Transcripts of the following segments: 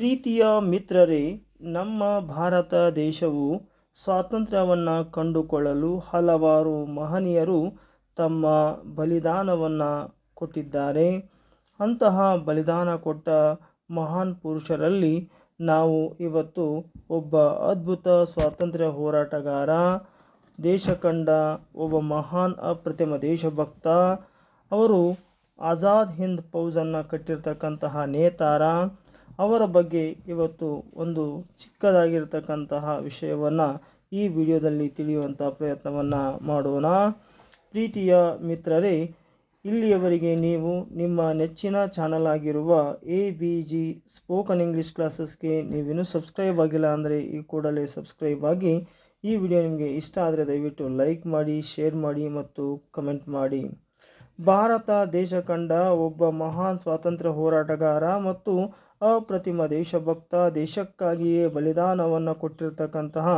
ಪ್ರೀತಿಯ ಮಿತ್ರರೇ, ನಮ್ಮ ಭಾರತ ದೇಶವು ಸ್ವಾತಂತ್ರ್ಯವನ್ನು ಕಂಡುಕೊಳ್ಳಲು ಹಲವಾರು ಮಹನೀಯರು ತಮ್ಮ ಬಲಿದಾನವನ್ನು ಕೊಟ್ಟಿದ್ದಾರೆ. ಅಂತಹ ಬಲಿದಾನ ಕೊಟ್ಟ ಮಹಾನ್ ಪುರುಷರಲ್ಲಿ ನಾವು ಇವತ್ತು ಒಬ್ಬ ಅದ್ಭುತ ಸ್ವಾತಂತ್ರ್ಯ ಹೋರಾಟಗಾರ ದೇಶ ಕಂಡ ಒಬ್ಬ ಮಹಾನ್ ಅಪ್ರತಿಮ ದೇಶಭಕ್ತ, ಅವರು ಆಜಾದ್ ಹಿಂದ್ ಫೌಜನ್ನು ಕಟ್ಟಿರ್ತಕ್ಕಂತಹ ನೇತಾರ ಅವರ ಬಗ್ಗೆ ಇವತ್ತು ಒಂದು ಚಿಕ್ಕದಾಗಿರ್ತಕ್ಕಂತಹ ವಿಷಯವನ್ನು ಈ ವಿಡಿಯೋದಲ್ಲಿ ತಿಳಿಯುವಂಥ ಪ್ರಯತ್ನವನ್ನು ಮಾಡೋಣ. ಪ್ರೀತಿಯ ಮಿತ್ರರೇ, ಇಲ್ಲಿಯವರೆಗೆ ನೀವು ನಿಮ್ಮ ನೆಚ್ಚಿನ ಚಾನಲ್ ಆಗಿರುವ A B G spoken English ಕ್ಲಾಸಸ್ಗೆ ನೀವೇನು ಸಬ್ಸ್ಕ್ರೈಬ್ ಆಗಿಲ್ಲ ಅಂದರೆ ಈ ಕೂಡಲೇ ಸಬ್ಸ್ಕ್ರೈಬ್ ಆಗಿ ಈ ವಿಡಿಯೋ ನಿಮಗೆ ಇಷ್ಟ ಆದರೆ ದಯವಿಟ್ಟು ಲೈಕ್ ಮಾಡಿ, ಶೇರ್ ಮಾಡಿ ಮತ್ತು ಕಮೆಂಟ್ ಮಾಡಿ. ಭಾರತ ದೇಶ ಕಂಡ ಒಬ್ಬ ಮಹಾನ್ ಸ್ವಾತಂತ್ರ್ಯ ಹೋರಾಟಗಾರ ಮತ್ತು ಅಪ್ರತಿಮ ದೇಶಭಕ್ತ, ದೇಶಕ್ಕಾಗಿಯೇ ಬಲಿದಾನವನ್ನು ಕೊಟ್ಟಿರ್ತಕ್ಕಂತಹ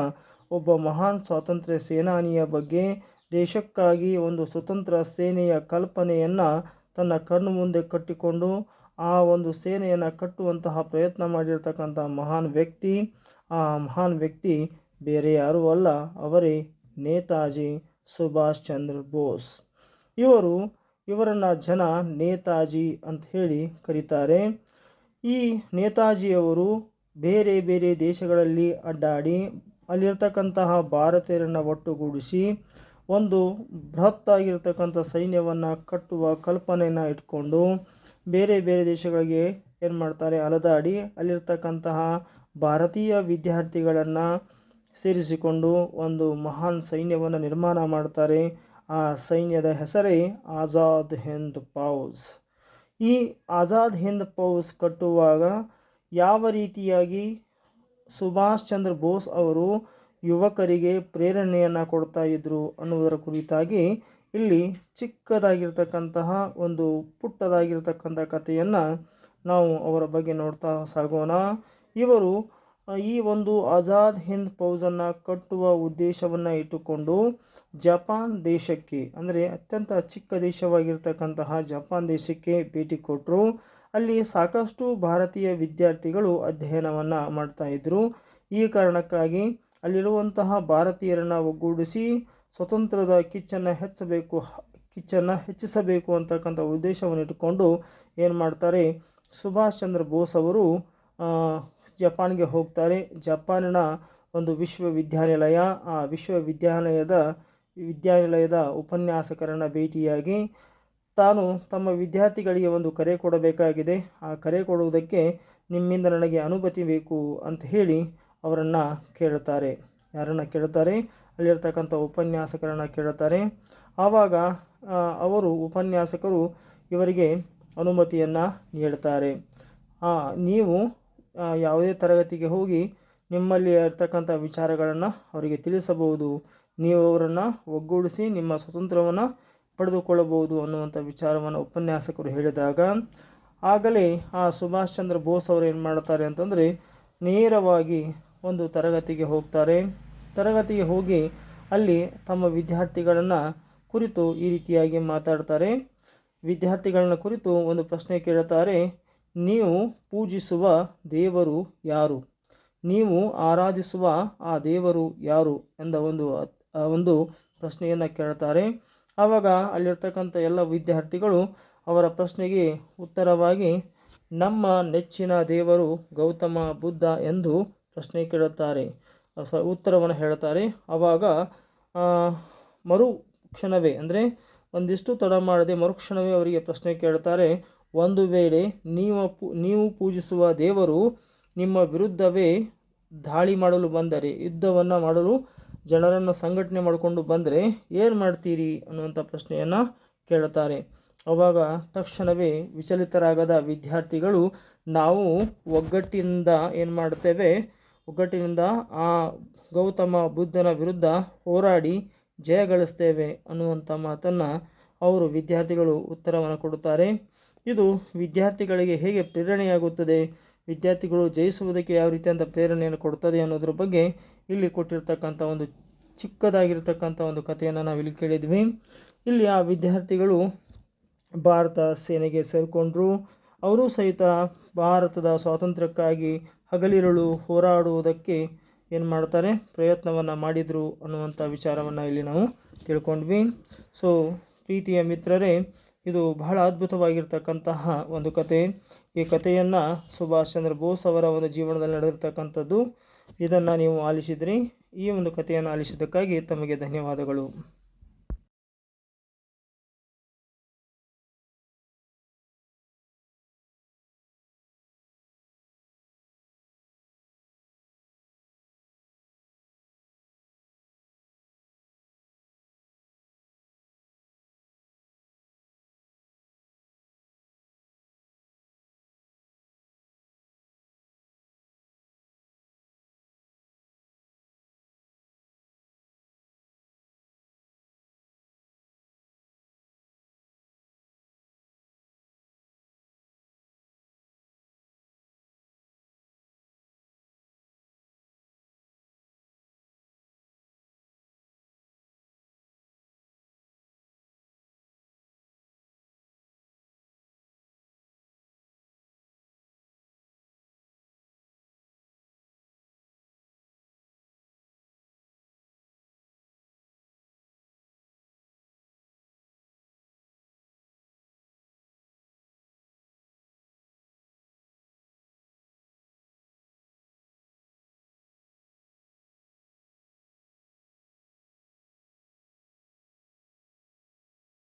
ಒಬ್ಬ ಮಹಾನ್ ಸ್ವಾತಂತ್ರ್ಯ ಸೇನಾನಿಯ ಬಗ್ಗೆ ದೇಶಕ್ಕಾಗಿ ಒಂದು ಸ್ವತಂತ್ರ ಸೇನೆಯ ಕಲ್ಪನೆಯನ್ನು ತನ್ನ ಕಣ್ಣು ಮುಂದೆ ಕಟ್ಟಿಕೊಂಡು, ಆ ಒಂದು ಸೇನೆಯನ್ನು ಕಟ್ಟುವಂತಹ ಪ್ರಯತ್ನ ಮಾಡಿರ್ತಕ್ಕಂಥ ಮಹಾನ್ ವ್ಯಕ್ತಿ, ಆ ಮಹಾನ್ ವ್ಯಕ್ತಿ ಬೇರೆ ಯಾರೂ ಅಲ್ಲ, ಅವರೇ ನೇತಾಜಿ ಸುಭಾಷ್ ಚಂದ್ರ ಬೋಸ್. ಇವರು ಇವರನ್ನು ಜನ ನೇತಾಜಿ ಅಂತ ಹೇಳಿ ಕರೀತಾರೆ. ಈ ನೇತಾಜಿಯವರು ಬೇರೆ ಬೇರೆ ದೇಶಗಳಲ್ಲಿ ಅಡ್ಡಾಡಿ ಅಲ್ಲಿರ್ತಕ್ಕಂತಹ ಭಾರತೀಯರನ್ನು ಒಟ್ಟುಗೂಡಿಸಿ ಒಂದು ಬೃಹತ್ತಾಗಿರ್ತಕ್ಕಂಥ ಸೈನ್ಯವನ್ನು ಕಟ್ಟುವ ಕಲ್ಪನೆಯನ್ನು ಇಟ್ಕೊಂಡು ಬೇರೆ ಬೇರೆ ದೇಶಗಳಿಗೆ ಏನು ಮಾಡ್ತಾರೆ? ಅಲದಾಡಿ ಅಲ್ಲಿರ್ತಕ್ಕಂತಹ ಭಾರತೀಯ ವಿದ್ಯಾರ್ಥಿಗಳನ್ನು ಸೇರಿಸಿಕೊಂಡು ಒಂದು ಮಹಾನ್ ಸೈನ್ಯವನ್ನು ನಿರ್ಮಾಣ ಮಾಡ್ತಾರೆ. ಆ ಸೈನ್ಯದ ಹೆಸರೇ ಆಜಾದ್ ಹಿಂದ್ ಫೌಜ್. ಈ ಆಜಾದ್ ಹಿಂದ್ ಪೌಸ್ ಕಟ್ಟುವಾಗ ಯಾವ ರೀತಿಯಾಗಿ ಸುಭಾಷ್ ಚಂದ್ರ ಬೋಸ್ ಅವರು ಯುವಕರಿಗೆ ಪ್ರೇರಣೆಯನ್ನು ಕೊಡ್ತಾ ಇದ್ದರು ಅನ್ನುವುದರ ಕುರಿತಾಗಿ ಇಲ್ಲಿ ಚಿಕ್ಕದಾಗಿರ್ತಕ್ಕಂತಹ ಒಂದು ಪುಟ್ಟದಾಗಿರ್ತಕ್ಕಂಥ ಕಥೆಯನ್ನು ನಾವು ಅವರ ಬಗ್ಗೆ ನೋಡ್ತಾ ಸಾಗೋಣ. ಇವರು ಈ ಒಂದು ಆಜಾದ್ ಹಿಂದ್ ಫೌಜನ್ನು ಕಟ್ಟುವ ಉದ್ದೇಶವನ್ನು ಇಟ್ಟುಕೊಂಡು ಜಪಾನ್ ದೇಶಕ್ಕೆ, ಅಂದರೆ ಅತ್ಯಂತ ಚಿಕ್ಕ ದೇಶವಾಗಿರ್ತಕ್ಕಂತಹ ಜಪಾನ್ ದೇಶಕ್ಕೆ ಭೇಟಿ ಕೊಟ್ಟರು ಅಲ್ಲಿ ಸಾಕಷ್ಟು ಭಾರತೀಯ ವಿದ್ಯಾರ್ಥಿಗಳು ಅಧ್ಯಯನವನ್ನು ಮಾಡ್ತಾ ಇದ್ದರು ಈ ಕಾರಣಕ್ಕಾಗಿ ಅಲ್ಲಿರುವಂತಹ ಭಾರತೀಯರನ್ನು ಒಗ್ಗೂಡಿಸಿ ಸ್ವತಂತ್ರದ ಕಿಚ್ಚನ್ನು ಹೆಚ್ಚಬೇಕು, ಕಿಚ್ಚನ್ನು ಹೆಚ್ಚಿಸಬೇಕು ಅಂತಕ್ಕಂಥ ಉದ್ದೇಶವನ್ನು ಇಟ್ಟುಕೊಂಡು ಏನು ಮಾಡ್ತಾರೆ, ಸುಭಾಷ್ ಚಂದ್ರ ಬೋಸ್ ಅವರು ಜಪಾನ್ಗೆ ಹೋಗ್ತಾರೆ. ಜಪಾನಿನ ಒಂದು ವಿಶ್ವವಿದ್ಯಾನಿಲಯ, ಆ ವಿಶ್ವವಿದ್ಯಾಲಯದ ವಿದ್ಯಾನಿಲಯದ ಉಪನ್ಯಾಸಕರನ್ನು ಭೇಟಿಯಾಗಿ ತಾನು ತಮ್ಮ ವಿದ್ಯಾರ್ಥಿಗಳಿಗೆ ಒಂದು ಕರೆ ಕೊಡಬೇಕಾಗಿದೆ. ಆ ಕರೆ ಕೊಡುವುದಕ್ಕೆ ನಿಮ್ಮಿಂದ ನನಗೆ ಅನುಮತಿ ಬೇಕು ಅಂತ ಹೇಳಿ ಅವರನ್ನು ಕೇಳುತ್ತಾರೆ ಯಾರನ್ನು ಕೇಳುತ್ತಾರೆ ಅಲ್ಲಿರ್ತಕ್ಕಂಥ ಉಪನ್ಯಾಸಕರನ್ನು ಕೇಳುತ್ತಾರೆ ಆವಾಗ ಅವರು ಉಪನ್ಯಾಸಕರು ಇವರಿಗೆ ಅನುಮತಿಯನ್ನು ನೀಡುತ್ತಾರೆ ನೀವು ಯಾವುದೇ ತರಗತಿಗೆ ಹೋಗಿ ನಿಮ್ಮಲ್ಲಿ ಇರ್ತಕ್ಕಂಥ ವಿಚಾರಗಳನ್ನು ಅವರಿಗೆ ತಿಳಿಸಬಹುದು. ನೀವು ಅವರನ್ನು ಒಗ್ಗೂಡಿಸಿ ನಿಮ್ಮ ಸ್ವತಂತ್ರವನ್ನು ಪಡೆದುಕೊಳ್ಳಬಹುದು ಅನ್ನುವಂಥ ವಿಚಾರವನ್ನು ಉಪನ್ಯಾಸಕರು ಹೇಳಿದಾಗ, ಆಗಲೇ ಆ ಸುಭಾಷ್ ಚಂದ್ರ ಬೋಸ್ ಅವರು ಏನು ಮಾಡ್ತಾರೆ ಅಂತಂದರೆ ನೇರವಾಗಿ ಒಂದು ತರಗತಿಗೆ ಹೋಗ್ತಾರೆ. ತರಗತಿಗೆ ಹೋಗಿ ಅಲ್ಲಿ ತಮ್ಮ ವಿದ್ಯಾರ್ಥಿಗಳನ್ನು ಕುರಿತು ಈ ರೀತಿಯಾಗಿ ಮಾತಾಡ್ತಾರೆ. ವಿದ್ಯಾರ್ಥಿಗಳನ್ನ ಕುರಿತು ಒಂದು ಪ್ರಶ್ನೆ ಕೇಳುತ್ತಾರೆ ನೀವು ಪೂಜಿಸುವ ದೇವರು ಯಾರು? ನೀವು ಆರಾಧಿಸುವ ಆ ದೇವರು ಯಾರು? ಎಂದ ಒಂದು ಒಂದು ಪ್ರಶ್ನೆಯನ್ನು ಕೇಳ್ತಾರೆ. ಆವಾಗ ಅಲ್ಲಿರ್ತಕ್ಕಂಥ ಎಲ್ಲ ವಿದ್ಯಾರ್ಥಿಗಳು ಅವರ ಪ್ರಶ್ನೆಗೆ ಉತ್ತರವಾಗಿ, ನಮ್ಮ ನೆಚ್ಚಿನ ದೇವರು ಗೌತಮ ಬುದ್ಧ ಎಂದು ಪ್ರಶ್ನೆ ಕೇಳುತ್ತಾರೆ. ಉತ್ತರವನ್ನು ಹೇಳ್ತಾರೆ ಆವಾಗ ಮರುಕ್ಷಣವೇ, ಅಂದರೆ ಒಂದಿಷ್ಟು ತಡ ಮಾಡದೆ ಮರುಕ್ಷಣವೇ ಅವರಿಗೆ ಪ್ರಶ್ನೆ ಕೇಳುತ್ತಾರೆ. ಒಂದು ವೇಳೆ ನೀವು ನೀವು ಪೂಜಿಸುವ ದೇವರು ನಿಮ್ಮ ವಿರುದ್ಧವೇ ದಾಳಿ ಮಾಡಲು ಬಂದರೆ, ಯುದ್ಧವನ್ನು ಮಾಡಲು ಜನರನ್ನು ಸಂಘಟನೆ ಮಾಡಿಕೊಂಡು ಬಂದರೆ ಏನು ಮಾಡ್ತೀರಿ ಅನ್ನುವಂಥ ಪ್ರಶ್ನೆಯನ್ನು ಕೇಳುತ್ತಾರೆ ಅವಾಗ ತಕ್ಷಣವೇ ವಿಚಲಿತರಾಗದ ವಿದ್ಯಾರ್ಥಿಗಳು ನಾವು ಒಗ್ಗಟ್ಟಿನಿಂದ ಏನು ಮಾಡ್ತೇವೆ ಒಗ್ಗಟ್ಟಿನಿಂದ ಆ ಗೌತಮ ಬುದ್ಧನ ವಿರುದ್ಧ ಹೋರಾಡಿ ಜಯಗಳಿಸ್ತೇವೆ ಅನ್ನುವಂಥ ಮಾತನ್ನು ಅವರು ವಿದ್ಯಾರ್ಥಿಗಳು ಉತ್ತರವನ್ನು ಕೊಡುತ್ತಾರೆ. ಇದು ವಿದ್ಯಾರ್ಥಿಗಳಿಗೆ ಹೇಗೆ ಪ್ರೇರಣೆಯಾಗುತ್ತದೆ? ವಿದ್ಯಾರ್ಥಿಗಳು ಜಯಿಸುವುದಕ್ಕೆ ಯಾವ ರೀತಿಯಾದ ಪ್ರೇರಣೆಯನ್ನು ಕೊಡ್ತದೆ ಅನ್ನೋದ್ರ ಬಗ್ಗೆ ಇಲ್ಲಿ ಕೊಟ್ಟಿರ್ತಕ್ಕಂಥ ಒಂದು ಚಿಕ್ಕದಾಗಿರ್ತಕ್ಕಂಥ ಒಂದು ಕಥೆಯನ್ನು ನಾವು ಇಲ್ಲಿ ಕೇಳಿದ್ವಿ. ಇಲ್ಲಿ ಆ ವಿದ್ಯಾರ್ಥಿಗಳು ಭಾರತ ಸೇನೆಗೆ ಸೇರಿಕೊಂಡ್ರು. ಅವರು ಸಹಿತ ಭಾರತದ ಸ್ವಾತಂತ್ರ್ಯಕ್ಕಾಗಿ ಹಗಲಿರುಳು ಹೋರಾಡುವುದಕ್ಕೆ ಏನು ಮಾಡ್ತಾರೆ? ಪ್ರಯತ್ನವನ್ನು ಮಾಡಿದರು ಅನ್ನುವಂಥ ವಿಚಾರವನ್ನು ಇಲ್ಲಿ ನಾವು ತಿಳ್ಕೊಂಡ್ವಿ. ಸೊ ಪ್ರೀತಿಯ ಮಿತ್ರರೇ ಇದು ಬಹಳ ಅದ್ಭುತವಾಗಿರ್ತಕ್ಕಂತಹ ಒಂದು ಕತೆ. ಈ ಕಥೆಯನ್ನು ಸುಭಾಷ್ ಚಂದ್ರ ಬೋಸ್ ಅವರ ಒಂದು ಜೀವನದಲ್ಲಿ ನಡೆದಿರ್ತಕ್ಕಂಥದ್ದು. ಇದನ್ನು ನೀವು ಆಲಿಸಿದ್ರಿ. ಈ ಒಂದು ಕಥೆಯನ್ನು ಆಲಿಸಿದ್ದಕ್ಕಾಗಿ ತಮಗೆ ಧನ್ಯವಾದಗಳು.